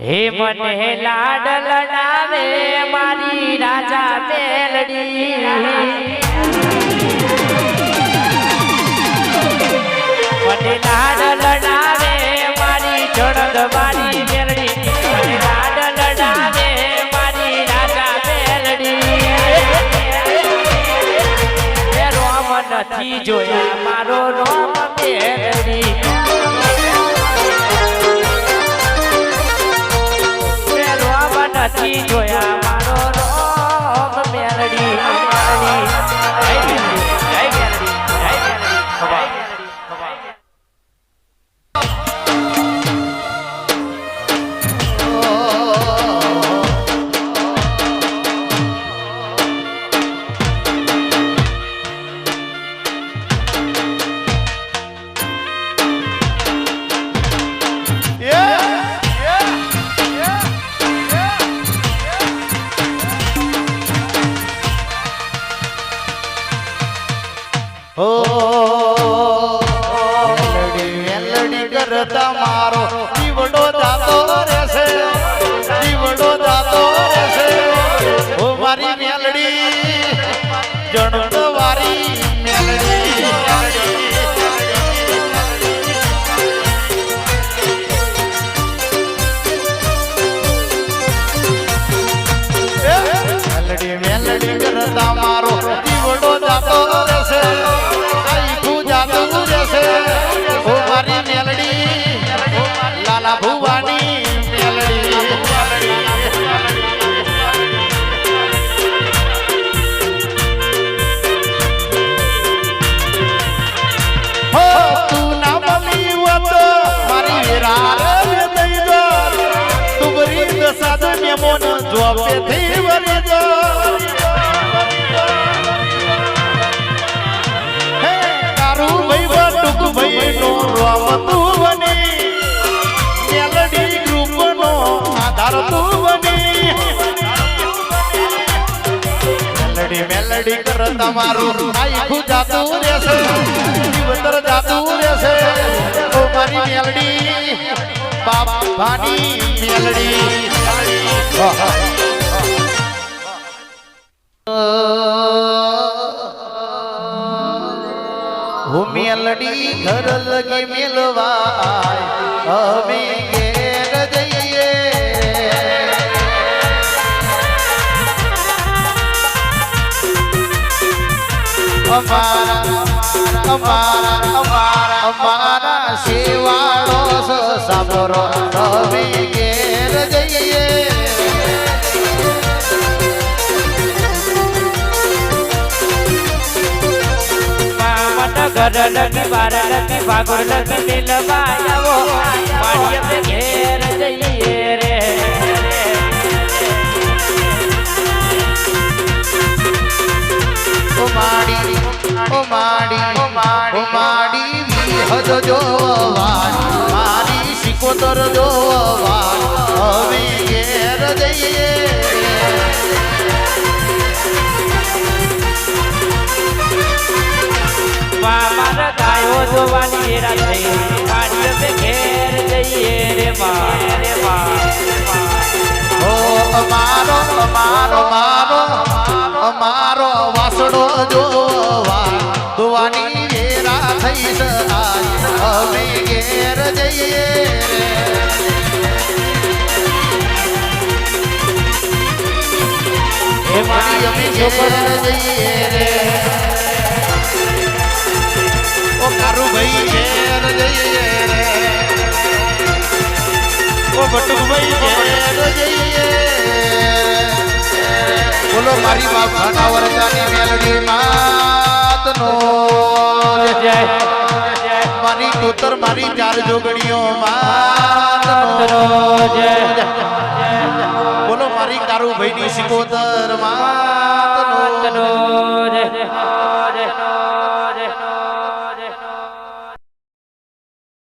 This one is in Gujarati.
હે મને લાડલ નાવે મારી રાજા તેલડી મને લાડલ નાવે મારી જણદ મારી નથી જોયા. મારો રોમ મેલડી મેલડી કરતા મારો દીવડો જાતો રહેશે તું બની મેલડી મેલડી કર તમારું આખું જાતું રહેશે જીવતર જાતું રહેશે ઓ મારી મેલડી બાબાની મેલડી. હું મેલડી ઘર લગી મેલવાય અમે અમારા અમારા અમારા અમારા શિવાળો સાબરો અમે ઘેર જઈએ. ઘર લગી બાર લગી ભાગો લગી મિલવા આવો ઘેર વિહદ જોવાન, મારી શિકોતર જોવાન, હવે ઘેર જઈએ. મામન ગાયો જોવાની રા થઈ. ઘેર જઈએ રે બા રે મા હવે ઘેર જઈએ અમે જઈએ કારું ભાઈ જઈએ રે બટુકભાઈ ઘેર જઈએ બોલો મારી બાપ ખાના વરદાની મેલડી માતનો જય મારી ટોતર મારી ચાર જોગણીઓ બોલો મારી કારુભાઈ ની સિકોતર માતનો